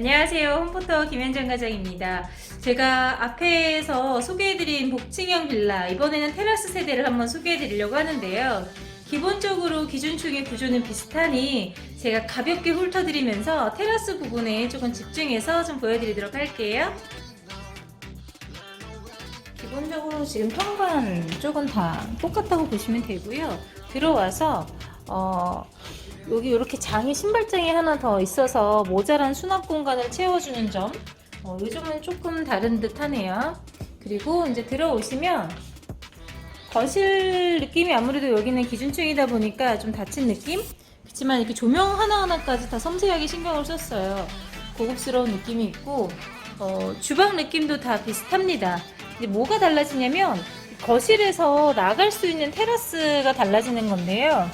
안녕하세요. 홈포터 김현정 과장입니다. 제가 앞에서 소개해드린 복층형 빌라, 이번에는 테라스 세대를 한번 소개해드리려고 하는데요. 기본적으로 기준축의 구조는 비슷하니 제가 가볍게 훑어드리면서 테라스 부분에 조금 집중해서 좀 보여드리도록 할게요. 기본적으로 지금 현관 쪽은 다 똑같다고 보시면 되고요. 들어와서 어, 여기 이렇게 장이 신발장이 하나 더 있어서 모자란 수납 공간을 채워주는 점. 어, 이 점은 조금 다른 듯 하네요. 그리고 이제 들어오시면 거실 느낌이 아무래도 여기는 기준층이다 보니까 좀 닫힌 느낌? 그렇지만 이렇게 조명 하나하나까지 다 섬세하게 신경을 썼어요. 고급스러운 느낌이 있고, 어, 주방 느낌도 다 비슷합니다. 근데 뭐가 달라지냐면, 거실에서 나갈 수 있는 테라스가 달라지는 건데요.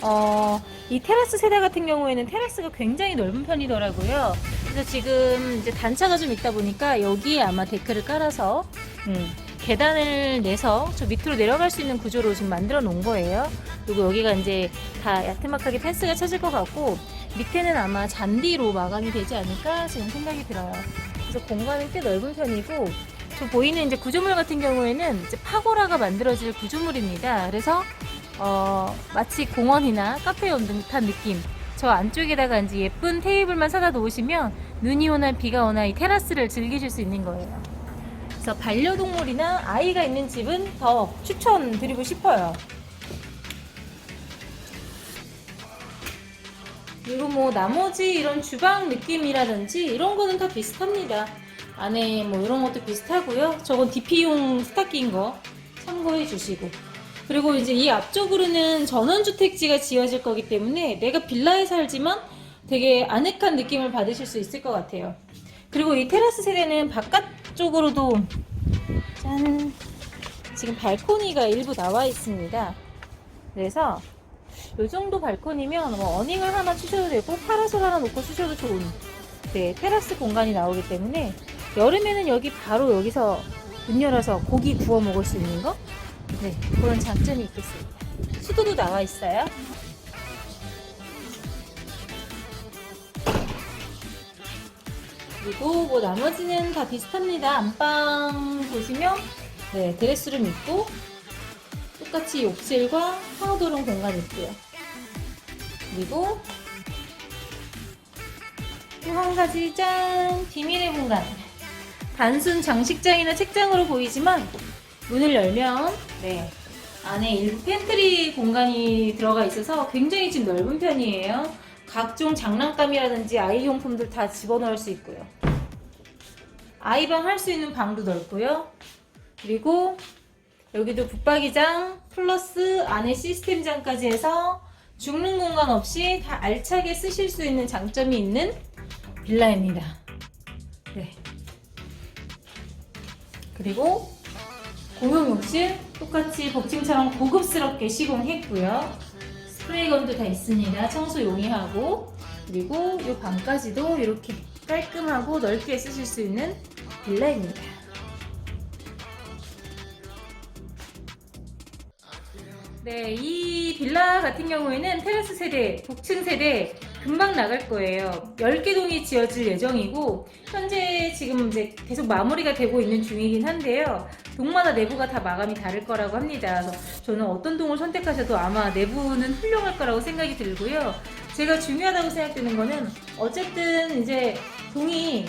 어, 이 테라스 세대 같은 경우에는 테라스가 굉장히 넓은 편이더라고요. 그래서 지금 이제 단차가 좀 있다 보니까 여기에 아마 데크를 깔아서 음, 계단을 내서 저 밑으로 내려갈 수 있는 구조로 지금 만들어 놓은 거예요. 그리고 여기가 이제 다 야트막하게 펜스가 쳐질 것 같고 밑에는 아마 잔디로 마감이 되지 않을까 지금 생각이 들어요. 그래서 공간이 꽤 넓은 편이고 저 보이는 이제 구조물 같은 경우에는 이제 파고라가 만들어질 구조물입니다. 그래서 어, 마치 공원이나 카페 온 듯한 느낌. 저 안쪽에다가 이제 예쁜 테이블만 사다 놓으시면 눈이 오나 비가 오나 이 테라스를 즐기실 수 있는 거예요. 그래서 반려동물이나 아이가 있는 집은 더 추천드리고 싶어요. 그리고 뭐 나머지 이런 주방 느낌이라든지 이런 거는 다 비슷합니다. 안에 뭐 이런 것도 비슷하고요. 저건 DP용 스타킹인 거 참고해 주시고. 그리고 이제 이 앞쪽으로는 전원주택지가 지어질 거기 때문에 내가 빌라에 살지만 되게 아늑한 느낌을 받으실 수 있을 것 같아요. 그리고 이 테라스 세대는 바깥쪽으로도 짠 지금 발코니가 일부 나와 있습니다. 그래서 이 정도 발코니면 뭐 어닝을 하나 치셔도 되고 파라솔 하나 놓고 치셔도 좋은 네, 테라스 공간이 나오기 때문에 여름에는 여기 바로 여기서 문 열어서 고기 구워 먹을 수 있는 거 네, 그런 장점이 있겠습니다. 수도도 나와 있어요. 그리고 뭐 나머지는 다 비슷합니다. 안방 보시면 네, 드레스룸 있고 똑같이 욕실과 샤워도룸 공간 있고요. 그리고 또 한 가지 짠 비밀의 공간. 단순 장식장이나 책장으로 보이지만 문을 열면 네 안에 일부 팬트리 공간이 들어가 있어서 굉장히 지금 넓은 편이에요. 각종 장난감이라든지 아이 용품들 다 집어넣을 수 있고요. 아이방 할 수 있는 방도 넓고요. 그리고 여기도 붙박이장 플러스 안에 시스템장까지 해서 죽는 공간 없이 다 알차게 쓰실 수 있는 장점이 있는 빌라입니다. 네. 그리고 공용 욕실 똑같이 복층처럼 고급스럽게 시공했고요. 스프레이건도 다 있습니다. 청소 용이하고 그리고 이 방까지도 이렇게 깔끔하고 넓게 쓰실 수 있는 빌라입니다. 네, 이 빌라 같은 경우에는 테라스 세대, 복층 세대 금방 나갈 거예요. 10개 동이 지어질 예정이고 현재 지금 이제 계속 마무리가 되고 있는 중이긴 한데요. 동마다 내부가 다 마감이 다를 거라고 합니다. 그래서 저는 어떤 동을 선택하셔도 아마 내부는 훌륭할 거라고 생각이 들고요. 제가 중요하다고 생각되는 거는 어쨌든 이제 동이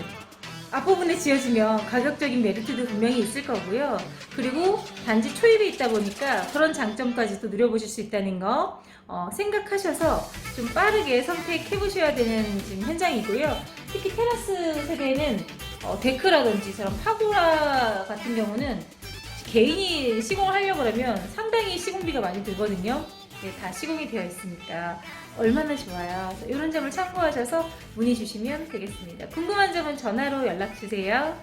앞부분에 지어지면 가격적인 메리트도 분명히 있을 거고요. 그리고 단지 초입에 있다 보니까 그런 장점까지도 누려보실 수 있다는 거 어, 생각하셔서 좀 빠르게 선택해 보셔야 되는 지금 현장이고요. 특히 테라스 세대는 어, 데크라든지 저런 파고라 같은 경우는 개인이 시공을 하려고 하면 상당히 시공비가 많이 들거든요. 네, 다 시공이 되어 있으니까 얼마나 좋아요. 이런 점을 참고하셔서 문의 주시면 되겠습니다. 궁금한 점은 전화로 연락 주세요.